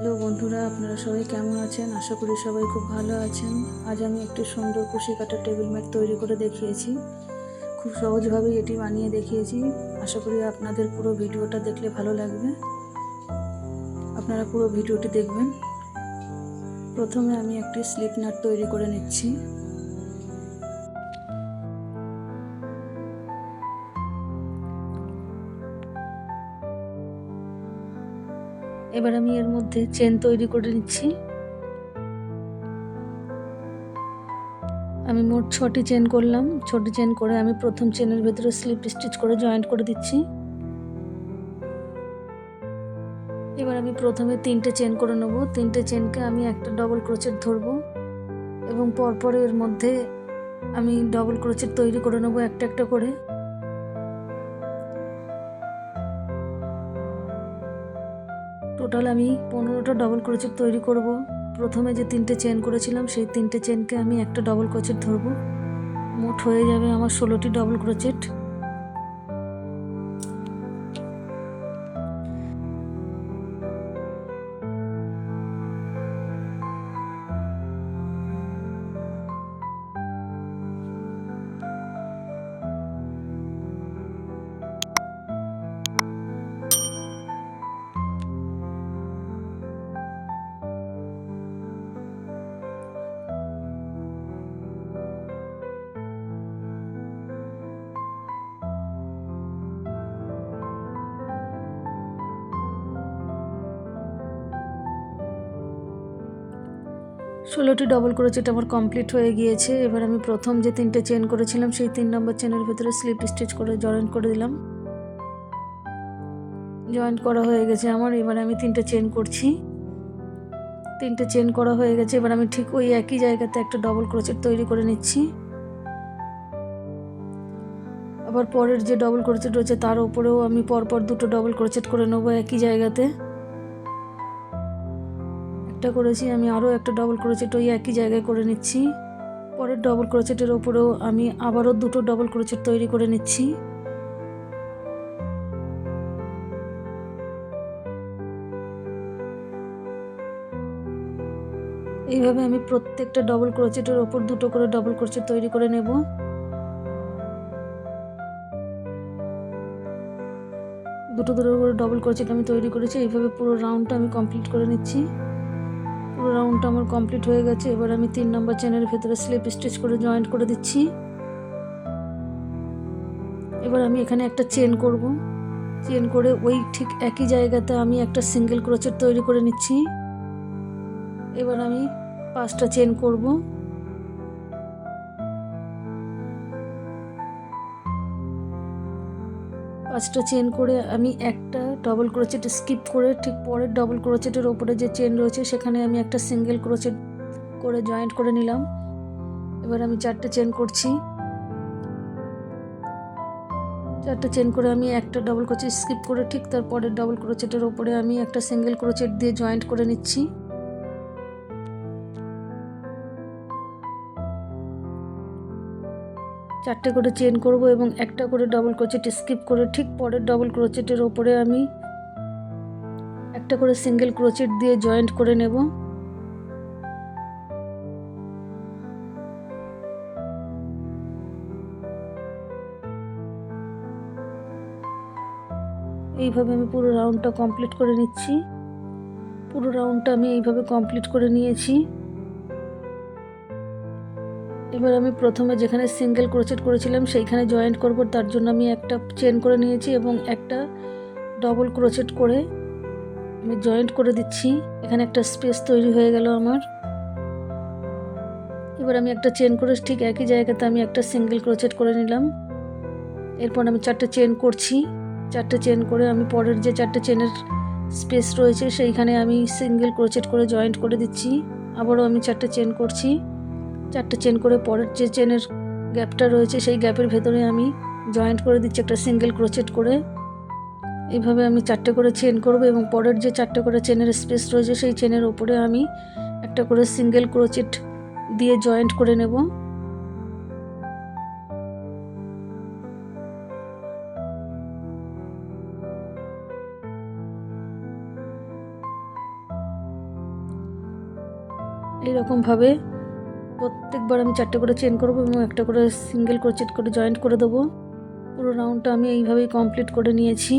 Hello বন্ধুরা, আপনারা সবাই কেমন আছেন? আশা করি সবাই খুব ভালো আছেন। আজ আমি একটি সুন্দর কুশি কাটা টেবিল ম্যাট তৈরি করে দেখিয়েছি। খুব সহজভাবেই এটি বানিয়ে দেখিয়েছি। আশা করি আপনাদের পুরো ভিডিওটা দেখলে ভালো লাগবে। আপনারা পুরো ভিডিওটি দেখবেন। প্রথমে আমি একটি স্লিপ নাট তৈরি করে নিচ্ছি। এবার আমি এর মধ্যে চেন তৈরি করে নিচ্ছি। আমি মোট ছটি চেন করলাম। ছটি চেন করে আমি প্রথম চেনের ভেতরে স্লিপ স্টিচ করে জয়েন্ট করে দিচ্ছি। এবার আমি প্রথমে তিনটে চেন করে নেব। তিনটে চেনকে আমি একটা ডবল ক্রোচেট ধরবো এবং পরপর এর মধ্যে আমি ডবল ক্রোচেট তৈরি করে নেব একটা একটা করে। টোটাল আমি পনেরোটা ডবল ক্রোচেট তৈরি করব। প্রথমে যে তিনটে চেন করেছিলাম, সেই তিনটে চেনকে আমি একটা ডবল ক্রোচেট ধরবো। মোট হয়ে যাবে আমার ষোলোটি ডবল ক্রোচেট ষোলোটি ডবল ক্রোচেট আমার কমপ্লিট হয়ে গিয়েছে। এবার আমি প্রথম যে তিনটে চেন করেছিলাম, সেই তিন নম্বর চেনের ভেতরে স্লিপ স্টিচ করে জয়েন্ট করে দিলাম। জয়েন্ট করা হয়ে গেছে আমার, এবার আমি তিনটে চেন করছি। তিনটে চেন করা হয়ে গেছে, এবার আমি ঠিক ওই একই জায়গাতে একটা ডবল ক্রোচেট তৈরি করে নিচ্ছি। আবার পরের যে ডবল ক্রোচেট রয়েছে, তার উপরেও আমি পরপর দুটো ডবল ক্রোচেট করে নেব একই জায়গাতে। একটা করেছি, আমি আরও একটা ডবল ক্রোচেট ওই একই জায়গায় করে নিচ্ছি। পরের ডবল ক্রোচেটের ওপরেও আমি আবারও দুটো ডবল ক্রোচেট তৈরি করে নিচ্ছি। এইভাবে আমি প্রত্যেকটা ডবল ক্রোচেটের ওপর দুটো করে ডবল ক্রোচেট তৈরি করে নেব। দুটো দুটো করে ডবল ক্রোচেট আমি তৈরি করেছি, এইভাবে পুরো রাউন্ডটা আমি কমপ্লিট করে নিচ্ছি। পুরো রাউন্ডটা আমার কমপ্লিট হয়ে গেছে। এবার আমি তিন নম্বর চেনের ভেতরে স্লিপ স্টিচ করে জয়েন্ট করে দিচ্ছি। এবার আমি এখানে একটা চেন করব। চেন করে ওই ঠিক একই জায়গাতে আমি একটা সিঙ্গেল ক্রোচেট তৈরি করে নিচ্ছি। এবার আমি পাঁচটা চেন করব। পাঁচটা চেন করে আমি একটা ডবল ক্রোচেট স্কিপ করে ঠিক পরের ডবল ক্রোচেটের ওপরে যে চেন রয়েছে, সেখানে আমি একটা সিঙ্গেল ক্রোচেট করে জয়েন্ট করে নিলাম। এবার আমি চারটে চেন করছি। চারটে চেন করে আমি একটা ডবল ক্রোচেট স্কিপ করে ঠিক তার পরের ডবল ক্রোচেটের ওপরে আমি একটা সিঙ্গেল ক্রোচেট দিয়ে জয়েন্ট করে নিচ্ছি। চারটে করে চেন করব এবং একটা করে ডবল ক্রোচেট স্কিপ করে ঠিক পরের ডবল ক্রোচেটের ওপরে আমি একটা করে সিঙ্গেল ক্রোচেট দিয়ে জয়েন্ট করে নেব। এইভাবে আমি পুরো রাউন্ডটা কমপ্লিট করে নিচ্ছি। পুরো রাউন্ডটা আমি এইভাবে কমপ্লিট করে নিয়েছি। এবার আমি প্রথমে যেখানে সিঙ্গেল ক্রোচেট করেছিলাম, সেইখানে জয়েন্ট করব, তার জন্য আমি একটা চেন করে নিয়েছি এবং একটা ডবল ক্রোচেট করে আমি জয়েন্ট করে দিচ্ছি। এখানে একটা স্পেস তৈরি হয়ে গেল আমার। এবার আমি একটা চেন করে, ঠিক একই জায়গাতে আমি একটা সিঙ্গেল ক্রোচেট করে নিলাম। এরপর আমি চারটে চেন করছি। চারটে চেন করে আমি পরের যে চারটে চেনের স্পেস রয়েছে, সেইখানে আমি সিঙ্গেল ক্রোচেট করে জয়েন্ট করে দিচ্ছি। আবারও আমি চারটে চেন করছি। চারটে চেন করে পরের যে চেনের গ্যাপটা রয়েছে, সেই গ্যাপের ভেতরে আমি জয়েন্ট করে দিচ্ছি একটা সিঙ্গেল ক্রোচেট করে। এইভাবে আমি চারটে করে চেন করব এবং পরের যে চারটে করে চেনের স্পেস রয়েছে, সেই চেনের ওপরে আমি একটা করে সিঙ্গেল ক্রোচেট দিয়ে জয়েন্ট করে নেব। এইরকমভাবে প্রত্যেকবার আমি চারটে করে চেন করব এবং একটা করে সিঙ্গেল ক্রোচেট করে জয়েন্ট করে দেবো। পুরো রাউন্ডটা আমি এইভাবেই কমপ্লিট করে নিয়েছি।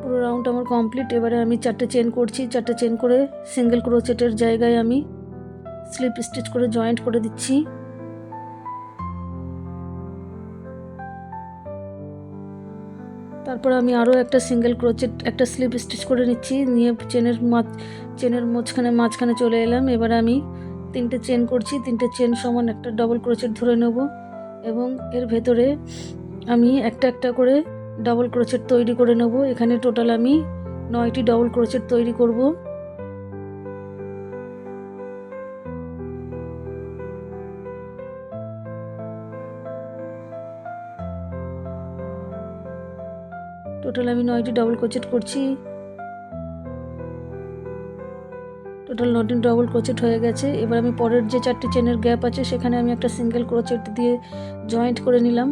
পুরো রাউন্ড আমার কমপ্লিট এবারে আমি চারটে চেন করছি, চারটে চেন করে সিঙ্গেল ক্রোচেটের জায়গায় আমি স্লিপ স্টিচ করে জয়েন্ট করে দিচ্ছি। তারপর আমি আরও একটা সিঙ্গেল ক্রোচেট একটা স্লিপ স্টিচ করে নিচ্ছি, নিয়ে চেনের মাছ চেনের মাঝখানে মাঝখানে চলে এলাম। এবার আমি তিনটে চেন করছি, তিনটে চেন সমান একটা ডবল ক্রোচেট ধরে নেব এবং এর ভেতরে আমি একটা একটা করে ডবল ক্রোচেট তৈরি করে নেব। এখানে টোটাল আমি নয়টি ডবল ক্রোচেট তৈরি করব। টোটাল আমি নয়টি ডবল ক্রোচেট করছি। টোটাল নটি ডবল ক্রোচেট হয়ে গেছে। এবার আমি পরের যে চারটি চেনের গ্যাপ আছে, সেখানে আমি একটা সিঙ্গেল ক্রোচেট দিয়ে জয়েন্ট করে নিলাম।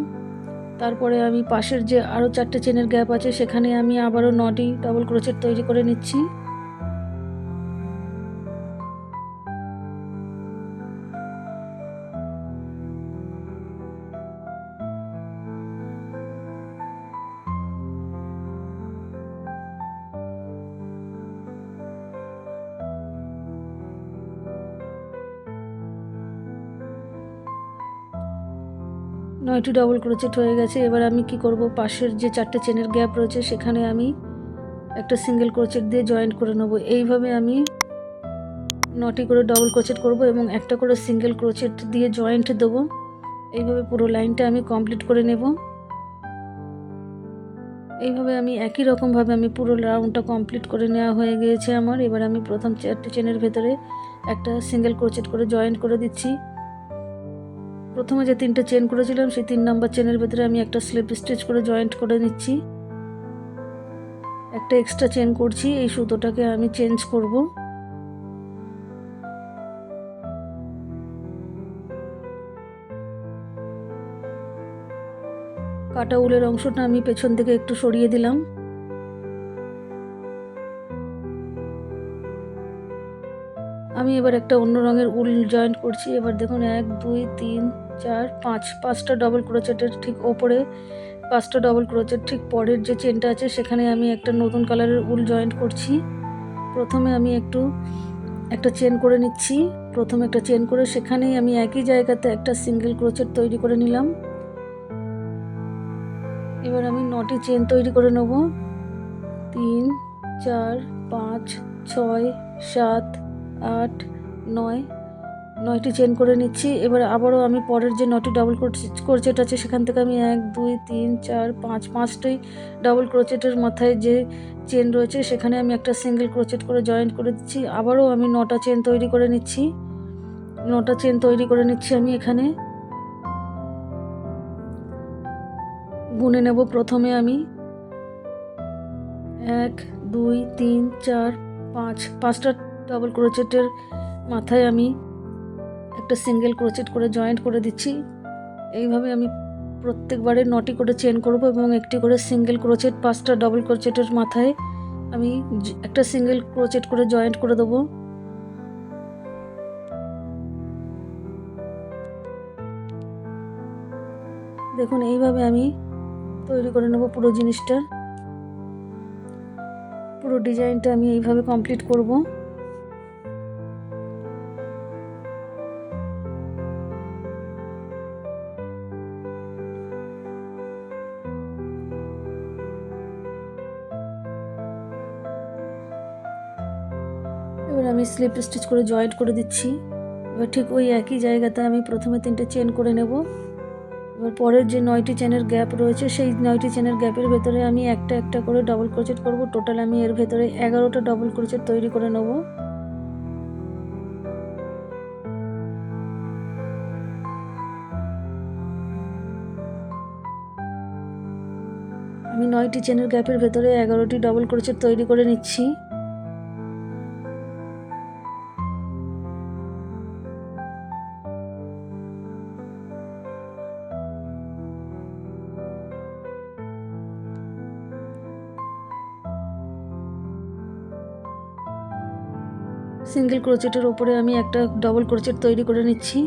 তারপরে আমি পাশের যে আরও চারটে চেনের গ্যাপ আছে, সেখানে আমি আবারও নটি ডবল ক্রোচেট তৈরি করে নিচ্ছি। নয়টি ডবল ক্রোচেট হয়ে গেছে। এবার আমি কি করব? পাশের যে চারটে চেনের গ্যাপ রয়েছে, সেখানে আমি একটা সিঙ্গেল ক্রোচেট দিয়ে জয়েন্ট করে নেব। এইভাবে আমি নটি করে ডবল ক্রোচেট করব এবং একটা করে সিঙ্গেল ক্রোচেট দিয়ে জয়েন্ট দেবো। এইভাবে পুরো লাইনটা আমি কমপ্লিট করে নেব। এইভাবে আমি একই রকমভাবে আমি পুরো রাউন্ডটা কমপ্লিট করে নেওয়া হয়ে গিয়েছে আমার। এবার আমি প্রথম চারটে চেনের ভেতরে একটা সিঙ্গেল ক্রোচেট করে জয়েন্ট করে দিচ্ছি। প্রথমে যে তিনটে চেন করেছিলাম, সেই তিন নাম্বার চেনের ভেতরে আমি একটা স্লিপ স্টিচ করে জয়েন্ট করে নিচ্ছি। একটা এক্সট্রা চেন করছি, এই সুতোটাকে আমি চেঞ্জ করব। কাটা উলের অংশটা আমি পেছন থেকে একটু সরিয়ে দিলাম। আমি এবার একটা অন্য রঙের উল জয়েন্ট করছি। এবার দেখুন, এক, দুই, তিন চার, পাঁচ, পাঁচটা ডবল ক্রোচেটের ঠিক ওপরে, পাঁচটা ডবল ক্রোচেট ঠিক পরের যে চেনটা আছে, সেখানে আমি একটা নতুন কালারের উল জয়েন্ট করছি। প্রথমে আমি একটু, একটা চেন করে নিচ্ছি। প্রথমে একটা চেন করে সেখানেই আমি একই জায়গাতে একটা সিঙ্গেল ক্রোচেট তৈরি করে নিলাম। এবার আমি নটি চেন তৈরি করে নেব। তিন, চার, পাঁচ, ছয়, সাত, আট, নয় নয়টি চেন করে নিচ্ছি। এবার আবারও আমি পরের যে নটি ডবল ক্রোচেট আছে, সেখান থেকে আমি এক, দুই, তিন, চার, পাঁচ, পাঁচটি ডবল ক্রোচেটের মাথায় যে চেন রয়েছে, সেখানে আমি একটা সিঙ্গেল ক্রোচেট করে জয়েন্ট করে দিচ্ছি। আবারও আমি নটা চেন তৈরি করে নিচ্ছি। নটা চেন তৈরি করে নিচ্ছি আমি এখানে। গুনে নেব প্রথমে আমি এক, দুই, তিন, চার, পাঁচ। পাঁচটা ডবল ক্রোচেটের মাথায় আমি একটা সিঙ্গেল ক্রোচেট করে জয়েন্ট করে দিচ্ছি। এইভাবে আমি প্রত্যেকবারে নটি করে চেন করব এবং একটি করে সিঙ্গেল ক্রোচেট পাঁচটা ডবল ক্রোচেটের মাথায় আমি একটা সিঙ্গেল ক্রোচেট করে জয়েন্ট করে দেবো। দেখুন, এইভাবে আমি তৈরি করে নেব পুরো জিনিসটা। পুরো ডিজাইনটা আমি এইভাবে কমপ্লিট করব। স্লিপ স্টিচ করে জয়েন্ট করে দিচ্ছি। এবার ঠিক ওই একই জায়গাতে আমি প্রথমে তিনটে চেন করে নেব। এবার পরের যে নয়টি চেনের গ্যাপ রয়েছে, সেই নয়টি চেনের গ্যাপের ভেতরে আমি একটা একটা করে ডবল ক্রোচেট করব। টোটাল আমি এর ভেতরে এগারোটা ডবল ক্রোচেট তৈরি করে নেব। আমি নয়টি চেনের গ্যাপের ভেতরে এগারোটি ডবল ক্রোচেট তৈরি করে নিচ্ছি। সিঙ্গেল ক্রোচেটের ওপরে আমি একটা ডবল ক্রোচেট তৈরি করে নিচ্ছি।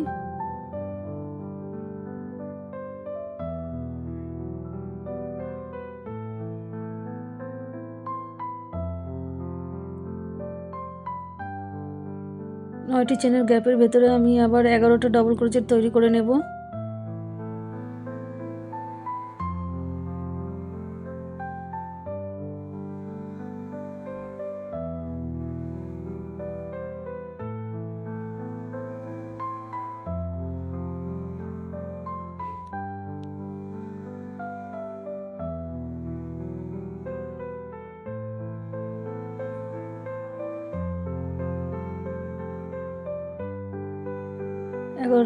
নয়টি চেনের গ্যাপের ভেতরে আমি আবার এগারোটা ডবল ক্রোচেট তৈরি করে নেব।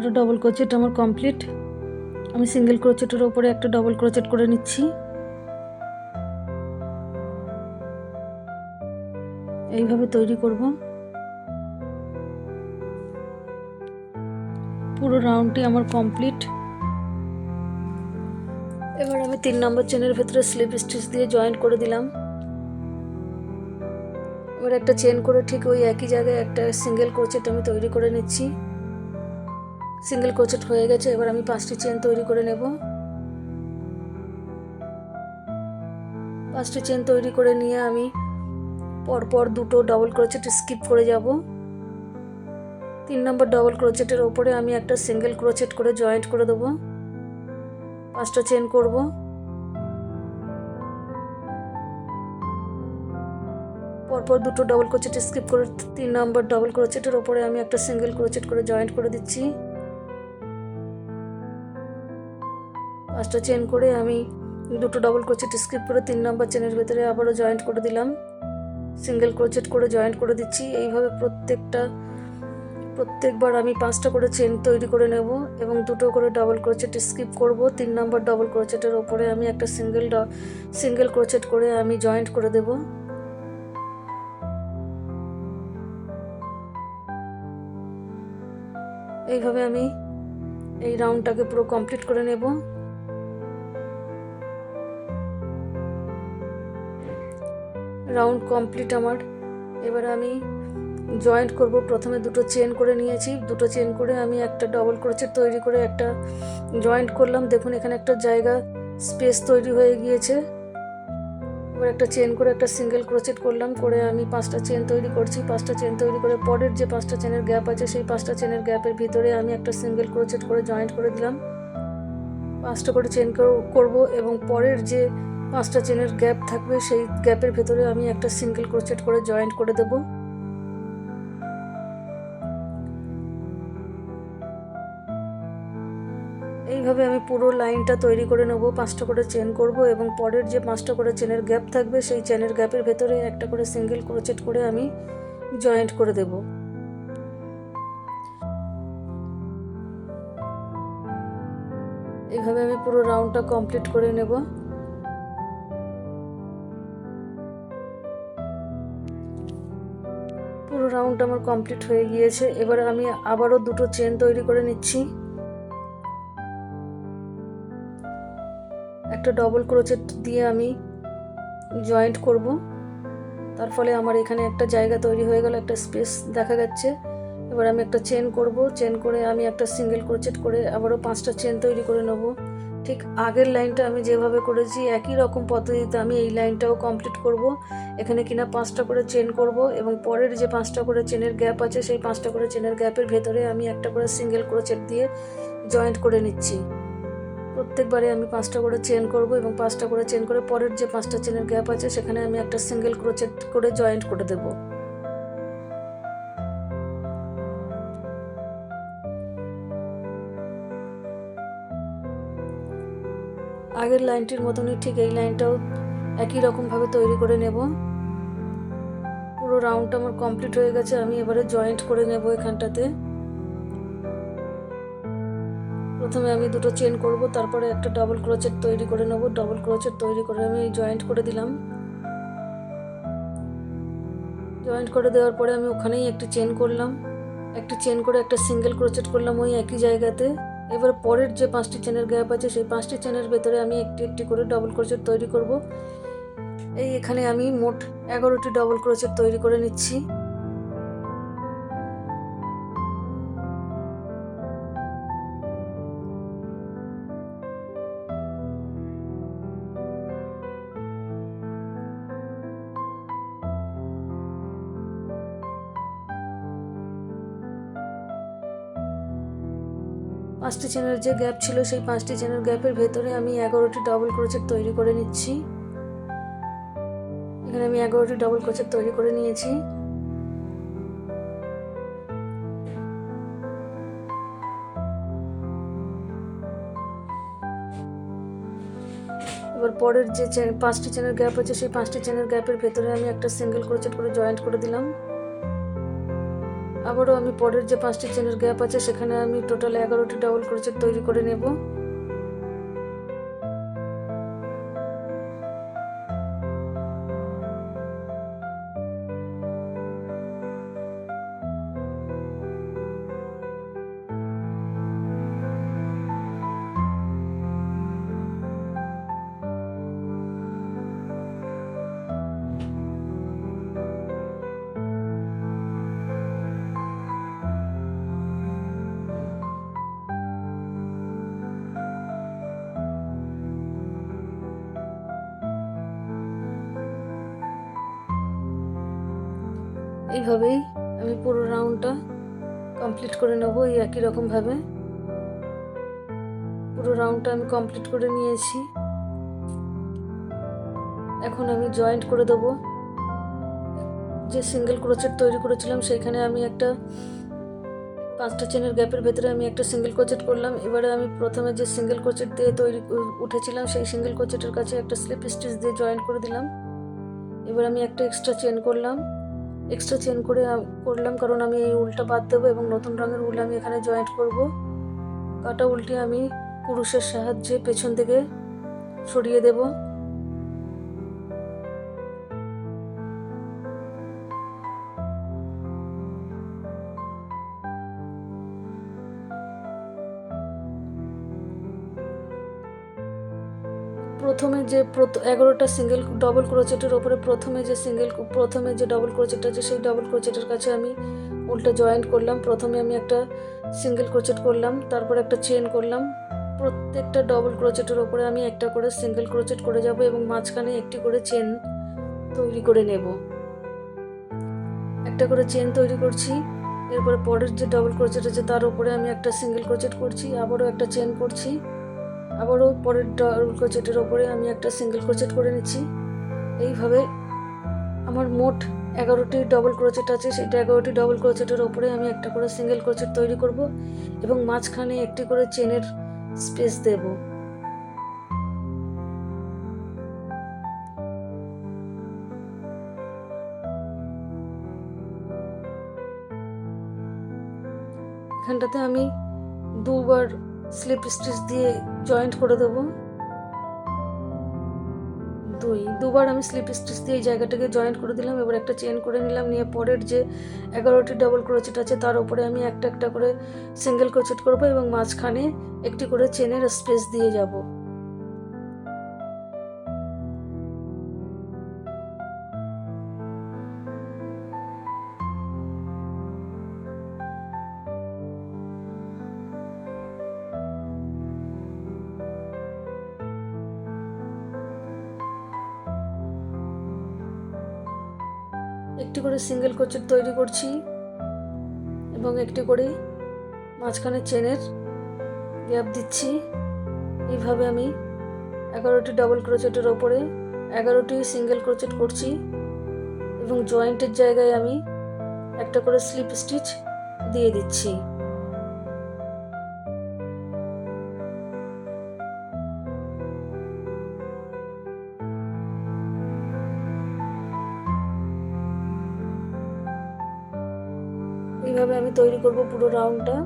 এগারোটা ডবল ক্রোচেট আমার কমপ্লিট আমি সিঙ্গেল ক্রোচেটের ওপরে একটা ডবল ক্রোচেট করে নিচ্ছি। এইভাবে তৈরি করব। পুরো রাউন্ডটি আমার কমপ্লিট এবার আমি তিন নম্বর চেনের ভেতরে স্লিপ স্টিচ দিয়ে জয়েন্ট করে দিলাম। এবার একটা চেন করে ঠিক ওই একই জায়গায় একটা সিঙ্গেল ক্রোচেট আমি তৈরি করে নিচ্ছি। সিঙ্গেল ক্রোচেট হয়ে গেছে, এবার আমি পাঁচটি চেন তৈরি করে নেব। পাঁচটি চেন তৈরি করে নিয়ে আমি পরপর দুটো ডবল ক্রোচেট স্কিপ করে যাব। তিন নম্বর ডবল ক্রোচেটের ওপরে আমি একটা সিঙ্গেল ক্রোচেট করে জয়েন্ট করে দেবো। পাঁচটা চেন করব। পরপর দুটো ডবল ক্রোচেট স্কিপ করে তিন নম্বর ডবল ক্রোচেটের ওপরে আমি একটা সিঙ্গেল ক্রোচেট করে জয়েন্ট করে দিচ্ছি। পাঁচটা চেন করে আমি দুটো ডবল ক্রোচেট স্কিপ করে তিন নম্বর চেনের ভেতরে আবারও জয়েন্ট করে দিলাম। সিঙ্গেল ক্রোচেট করে জয়েন্ট করে দিচ্ছি। এইভাবে প্রত্যেকটা, প্রত্যেকবার আমি পাঁচটা করে চেন তৈরি করে নেব এবং দুটো করে ডবল ক্রোচেট স্কিপ করব। তিন নম্বর ডবল ক্রোচেটের ওপরে আমি একটা সিঙ্গেল ড সিঙ্গেল ক্রোচেট করে আমি জয়েন্ট করে দেব। এইভাবে আমি এই রাউন্ডটাকে পুরো কমপ্লিট করে নেব। রাউন্ড কমপ্লিট আমার। এবার আমি জয়েন্ট করব। প্রথমে দুটো চেন করে নিয়েছি। দুটো চেন করে আমি একটা ডবল ক্রোচেট তৈরি করে একটা জয়েন্ট করলাম। দেখুন, এখানে একটা জায়গা স্পেস তৈরি হয়ে গিয়েছে। এবার একটা চেন করে একটা সিঙ্গেল ক্রোচেট করলাম। করে আমি পাঁচটা চেন তৈরি করছি। পাঁচটা চেন তৈরি করে পরের যে পাঁচটা চেনের গ্যাপ আছে, সেই পাঁচটা চেনের গ্যাপের ভিতরে আমি একটা সিঙ্গেল ক্রোচেট করে জয়েন্ট করে দিলাম। পাঁচটা করে চেন করব এবং পরের যে পাঁচটা চেনের গ্যাপ থাকবে, সেই গ্যাপের ভেতরে আমি একটা সিঙ্গেল ক্রোচেট করে জয়েন্ট করে দেব। এইভাবে আমি পুরো লাইনটা তৈরি করে নেব, পাঁচটা করে চেন করব এবং পরের যে পাঁচটা করে চেনের গ্যাপ থাকবে, সেই চেনের গ্যাপের ভেতরে একটা করে সিঙ্গেল ক্রোচেট করে আমি জয়েন্ট করে দেব। এইভাবে আমি পুরো রাউন্ডটা কমপ্লিট করে নেব। পুরো রাউন্ড আমার কমপ্লিট হয়ে গিয়েছে। এবার আমি আবারও দুটো চেন তৈরি করে নিচ্ছি। একটা ডবল ক্রোচেট দিয়ে আমি জয়েন্ট করব। তার ফলে আমার এখানে একটা জায়গা তৈরি হয়ে গেল, একটা স্পেস দেখা যাচ্ছে। এবার আমি একটা চেন করব। চেন করে আমি একটা সিঙ্গেল ক্রোচেট করে আবারও পাঁচটা চেন তৈরি করে নেব। ঠিক আগের লাইনটা আমি যেভাবে করেছি, একই রকম পদ্ধতিতে আমি এই লাইনটাও কমপ্লিট করব। এখানে কিনা পাঁচটা করে চেন করব এবং পরের যে পাঁচটা করে চেনের গ্যাপ আছে, সেই পাঁচটা করে চেনের গ্যাপের ভেতরে আমি একটা করে সিঙ্গেল ক্রোচেট দিয়ে জয়েন্ট করে নিচ্ছি। প্রত্যেকবারে আমি পাঁচটা করে চেন করব এবং পাঁচটা করে চেন করে পরের যে পাঁচটা চেনের গ্যাপ আছে, সেখানে আমি একটা সিঙ্গেল ক্রোচেট করে জয়েন্ট করে দেবো। আগের লাইনটির মতনই ঠিক এই লাইনটাও একই রকমভাবে তৈরি করে নেব। পুরো রাউন্ডটা আমার কমপ্লিট হয়ে গেছে, আমি এবারে জয়েন্ট করে নেব এখানটাতে। প্রথমে আমি দুটো চেন করব, তারপরে একটা ডাবল ক্রোচেট তৈরি করে নেব। ডাবল ক্রোচেট তৈরি করে আমি জয়েন্ট করে দিলাম। জয়েন্ট করে দেওয়ার পরে আমি ওখানেই একটি চেন করলাম। একটি চেন করে একটা সিঙ্গেল ক্রোচেট করলাম ওই একই জায়গাতে। এবার পরের যে পাঁচটি চেনের গ্যাপ আছে, সেই পাঁচটি চেনের ভেতরে আমি একটি একটি করে ডবল ক্রোচেট তৈরি করব। এই এখানে আমি মোট এগারোটি ডবল ক্রোচেট তৈরি করে নিচ্ছি। পাঁচটি চেনের যে গ্যাপ ছিল, সেই পাঁচটি চেনের গ্যাপের ভেতরে আমি এগারোটি ডবল ক্রোচেট তৈরি করে নিচ্ছি। এখানে আমি এগারোটি ডবল ক্রোচেট তৈরি করে নিয়েছি। এবার পরের যে চেন- পাঁচটি চেনের গ্যাপ আছে, সেই পাঁচটি চেনের গ্যাপের ভেতরে আমি একটা সিঙ্গেল ক্রোচেট করে জয়েন্ট করে দিলাম। আবারও আমি পরের যে পাঁচটি চেনের গ্যাপ আছে, সেখানে আমি টোটাল এগারোটি ডাবল ক্রোচেট তৈরি করে নেব। এইভাবেই আমি পুরো রাউন্ডটা কমপ্লিট করে নেব এই একই রকমভাবে। পুরো রাউন্ডটা আমি কমপ্লিট করে নিয়েছি। এখন আমি জয়েন্ট করে দেবো। যে সিঙ্গেল ক্রোচেট তৈরি করেছিলাম, সেইখানে আমি একটা পাঁচটা চেনের গ্যাপের ভেতরে আমি একটা সিঙ্গেল ক্রোচেট করলাম। এবারে আমি প্রথমে যে সিঙ্গেল ক্রোচেট দিয়ে তৈরি উঠেছিলাম, সেই সিঙ্গেল ক্রোচেটের কাছে একটা স্লিপ স্টিচ দিয়ে জয়েন্ট করে দিলাম। এবার আমি একটা এক্সট্রা চেন করলাম। এক্সট্রা চেন করে করলাম। কারণ আমি এই উলটা বাদ দেবো এবং নতুন রঙের উল আমি এখানে জয়েন্ট করব। কাটা উলটি আমি পুরুষের সাহায্যে পেছন থেকে সরিয়ে দেব। প্রথমে যে এগারোটা সিঙ্গেল ডবল ক্রোচেটের ওপরে প্রথমে যে সিঙ্গেল প্রথমে যে ডবল ক্রোচেট আছে, সেই ডবল ক্রোচেটের কাছে আমি উল্টা জয়েন্ট করলাম। প্রথমে আমি একটা সিঙ্গেল ক্রোচেট করলাম, তারপর একটা চেন করলাম। প্রত্যেকটা ডবল ক্রোচেটের ওপরে আমি একটা করে সিঙ্গেল ক্রোচেট করে যাব এবং মাঝখানে একটি করে চেন তৈরি করে নেব। একটা করে চেন তৈরি করছি, এরপরে পরের যে ডবল ক্রোচেট আছে, তার উপরে আমি একটা সিঙ্গেল ক্রোচেট করছি, আবারও একটা চেন করছি। আবারও পরের ডবল ক্রোচেটের ওপরে আমি একটা সিঙ্গেল ক্রোচেট করে নিচ্ছি। এইভাবে আমার মোট এগারোটি ডবল ক্রোচেট আছে। সেটা এগারোটি ডবল ক্রোচেটের ওপরে আমি একটা করে সিঙ্গেল ক্রোচেট তৈরি করব এবং মাঝখানে একটি করে চেনের স্পেস দেব। এখানটাতে আমি দুবার স্লিপ স্টিচ দিয়ে জয়েন্ট করে দেবো। দুই, দুবার আমি স্লিপ স্টিচ দিয়ে এই জায়গাটাকে জয়েন্ট করে দিলাম, এবার একটা চেন করে নিলাম, নিয়ে পরের যে এগারোটি ডাবল ক্রোচেট আছে, তার উপরে আমি একটা একটা করে সিঙ্গেল ক্রোচেট করব এবং মাঝখানে একটি করে চেনের স্পেস দিয়ে যাব। একটি করে সিঙ্গেল ক্রোচেট তৈরি করছি এবং একটি করে মাঝখানে চেনের গ্যাপ দিচ্ছি। এইভাবে আমি এগারোটি ডাবল ক্রোচেটের ওপরে এগারোটি সিঙ্গেল ক্রোচেট করছি এবং জয়েন্টের জায়গায় আমি একটা করে স্লিপ স্টিচ দিয়ে দিচ্ছি। এইভাবে আমি তৈরি করব পুরো রাউন্ডটা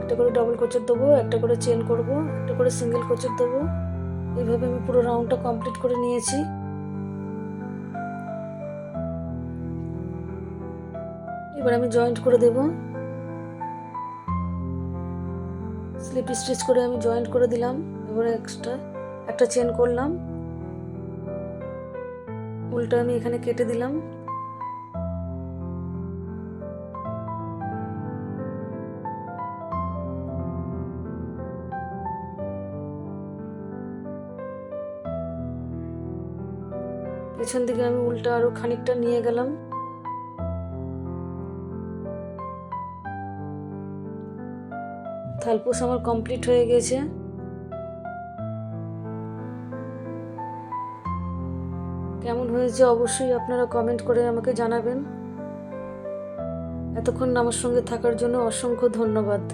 একটা করে ডাবল ক্রোচেট দেবো, একটা করে চেন করব, একটা করে সিঙ্গেল ক্রোচেট দেবো। এইভাবে আমি পুরো রাউন্ডটা কমপ্লিট করে নিয়েছি। এবার আমি জয়েন্ট করে দেব। স্লিপ স্টিচ করে আমি জয়েন্ট করে দিলাম। এবারে এক্সট্রা একটা চেন করলাম। উল্টা আমি এখানে কেটে দিলাম। পেছন দিকে আমি উল্টা আরও খানিকটা নিয়ে গেলাম। থালপোস আমার কমপ্লিট হয়ে গেছে। কেমন হয়েছে অবশ্যই আপনারা কমেন্ট করে আমাকে জানাবেন। এতক্ষণ আমার সঙ্গে থাকার জন্য অসংখ্য ধন্যবাদ।